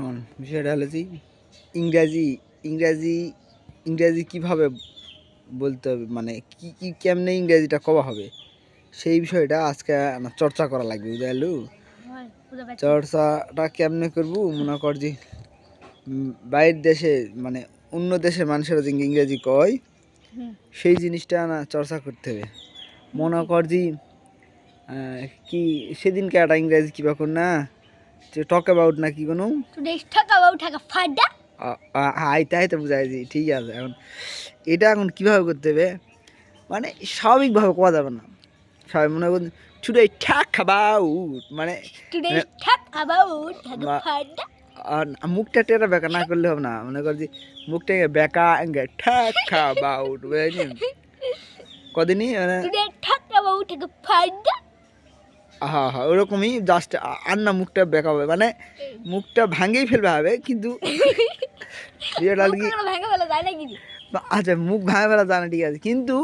শোন বিষয়টা হলো যে ইংরাজি ইংরাজি ইংরাজি কীভাবে বলতে হবে? মানে কি কি কেমনে ইংরাজিটা কবা হবে? সেই বিষয়টা আজকে চর্চা করা লাগবে বুঝাইলু চর্চাটা কেমনে করব? মনে কর যে বাইরের দেশে মানে অন্য দেশের মানুষেরা যে ইংরেজি কয় সেই জিনিসটা না চর্চা করতে হবে। মনে কর যে কি সেদিনকে একটা ইংরেজি কিবা কর না? টক অ্যাবাউট না কি কোনো talk about like a father. আইতে আইতে বুঝাইছি ঠিক আছে এখন এটা এখন কীভাবে করতে হবে মানে স্বাভাবিকভাবে কোয়া যাবে না সবাই মনে করুন টুডে ঠাক অ্যাবাউট মানে father. আর মুখটা টেরা বেকা না করলে হবে না মনে কর যে মুখটা বেকা ঠাক অ্যাবাউট বুঝলি কদিনই মানে like a father. হ্যাঁ হ্যাঁ ওরকমই জাস্ট আর না মুখটা বেকা হবে মানে মুখটা ভাঙেই ফেলবে হবে কিন্তু কি যায় আচ্ছা মুখ ভাঙা ফেলা জানা ঠিক আছে কিন্তু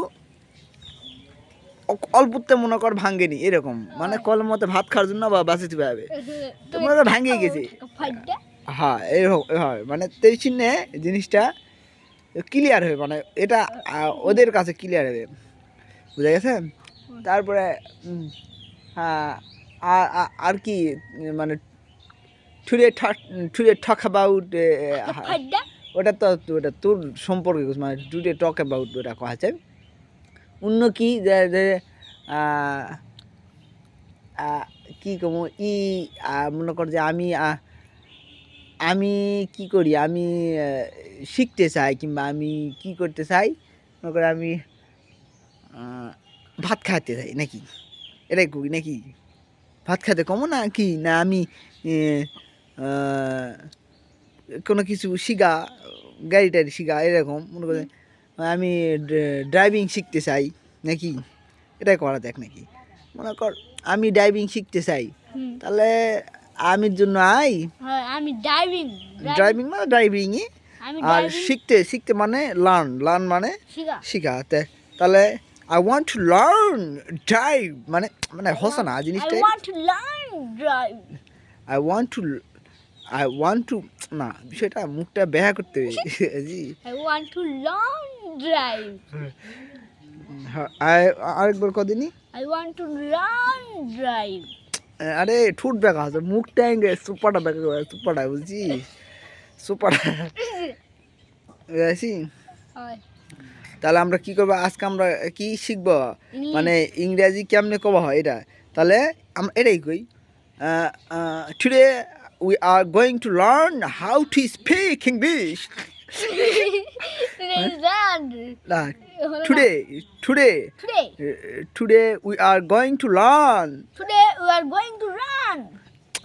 অল্পতে মনে কর ভাঙ্গেনি এরকম মানে কল মতে ভাত খাওয়ার জন্য বা বাঁচতে পারবে তোমরা তো ভেঙে গেছে। ফাড্ডা হ্যাঁ এরকম হয় মানে তেই চিহ্নে জিনিসটা ক্লিয়ার হবে মানে এটা ওদের কাছে ক্লিয়ার হবে বুঝা গেছে? তারপরে হ্যাঁ আর- আর- আর কি মানে টুডে টক অ্যাবাউট ওটা তো ওটা তোর সম্পর্কে মানে টুডে টক অ্যাবাউট ওটা কথা আছে? অন্য কি যে কি কমো ই মনে কর যে আমি আমি কি করি আমি শিখতে চাই কিংবা আমি কি করতে চাই? মনে করে আমি ভাত খাইতে চাই নাকি? এটাই করি নাকি? ভাত খাইতে কমো না কি? না আমি কোনো কিছু শিখা গাড়ি টাড়ি শিখা এরকম। মনে করে আমি ড্রাইভিং শিখতে চাই নাকি? এটাই করা দেখ নাকি। মনে কর আমি ড্রাইভিং শিখতে চাই। তাহলে আমির জন্য আই? হ্যাঁ, আমি ড্রাইভিং ড্রাইভিং মানে ড্রাইভিংই আর শিখতে শিখতে মানে লার্ন লার্ন মানে শিখা। শিখা। তাহলে I want to learn drive মানে মানে হসে না I জিনিসটাই want to learn drive. I want to I want to না বিষয়টা মুখটা ব্যাহা করতে হবে। জি। I want to learn drive. হ্যাঁ, আই- আরেকবার কদিনই I want to learn drive. আরে ঠুট বেকা আছে মুখটা এঙ্গে সুপারটা বেকা করে সুপারটা বুঝছি সুপারটা বুঝাইছি হয়। তাহলে আমরা কি করব? আজকে আমরা কি শিখব? মানে ইংরেজি কেমনে কবা হয় এটা? তাহলে আমরা এটাই কই। Today we are going to learn how to speak English? Today today today we are going to learn Today we are going to run.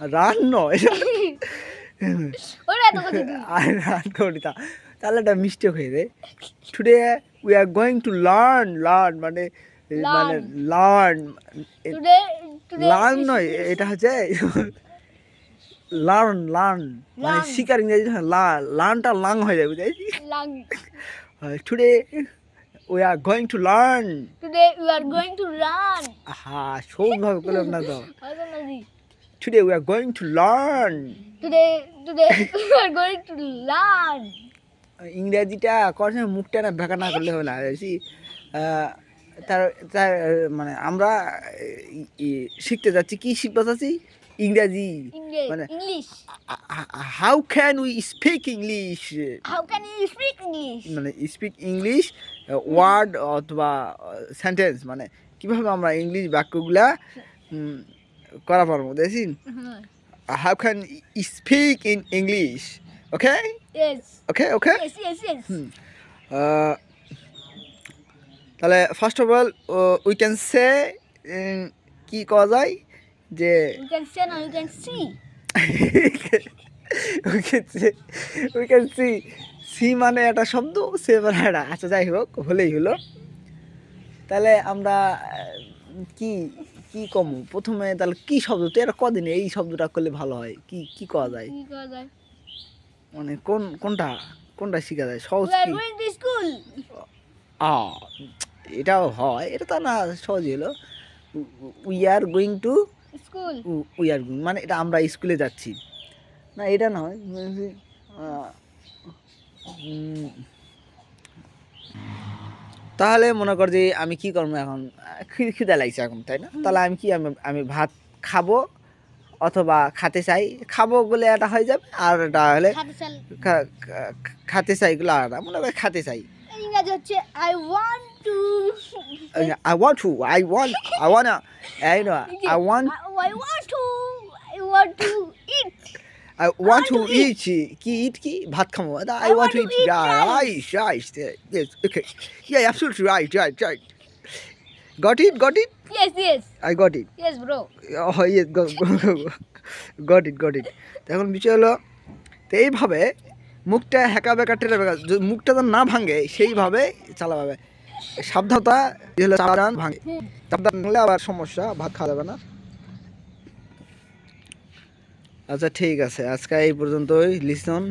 Run নয়। আর রান করি তাহলে এটা মিস্টেক হয়ে যায়। Today we are going to learn learn মানে মানে learn learn নয় এটা হচ্ছে লার্ন লার্ন মানে শিকার ইংরেজি লার্নটা লাং হয়ে যায় lang. Today we are going to learn Today we are going to run. হ্যাঁ সবভাবে করলাম না তো? Today we are going to learn Today today we are going to learn. ইংরেজিটা করছে মুখটা না ভেকা না করলে হবে না। বেশি তার তার মানে আমরা শিখতে যাচ্ছি কি শিখতে চাচ্ছি ইংরাজি। মানে- how can we speak English you speak English? মানে স্পিক ইংলিশ ওয়ার্ড অথবা সেন্টেন্স মানে কীভাবে আমরা ইংলিশ বাক্যগুলা করা পারব দেখছি how can speak in English okay Yes. Okay okay Yes, yes, yes. Uh, তাহলে first of all we can say কি করা যায়? যে. We can say we can see see মানে একটা শব্দ সে মানে একটা। আচ্ছা যাই হোক হলেই হলো। তাহলে আমরা কি কি কম? প্রথমে তাহলে কি শব্দ? তো এটা কদিন এই শব্দটা করলে ভালো হয়? কি কি যায়? কি করা যায়? মানে কোন কোনটা কোনটা শেখা যায়? সহজ কি? আ এটাও হয় এটা তো না সহজ হলো। We are going to School. We are going মানে এটা আমরা স্কুলে যাচ্ছি। না এটা নয় তাহলে মনে কর যে আমি কি করব এখন? খিদা লাগছে এখন তাই না? তাহলে আমি কি আমি আমি ভাত খাব? অথবা খাতে চাই খাব বলে এটা হয়ে যাবে আর এটা হলে খাতে চাল খা- খা- খাতে চাই গুলো আলাদা মনে করে খাতে চাই ইংরাজি হচ্ছে I want to I want to I want I want I know I want I want to I want to eat eat. কি eat কি ভাত খাব I, I want want to to eat. eat Yeah, rice. rice, rice. Yes, okay. Yeah, absolutely right, right, yes yes I got it. Yes bro Oh yes, go, go, go, go. got it, got it. এখন বিষয় হলো তো এইভাবে মুখটা হেঁকা বেকা টেরা বেকা মুখটা যেন না ভাঙে সেইভাবে চালাবে। সাবধানতা হলো সাবধান ভাঙে। সাবধান ভাঙলে আবার সমস্যা ভাত খাওয়া যাবে না। আচ্ছা ঠিক আছে। আজকে এই পর্যন্তই। লিসন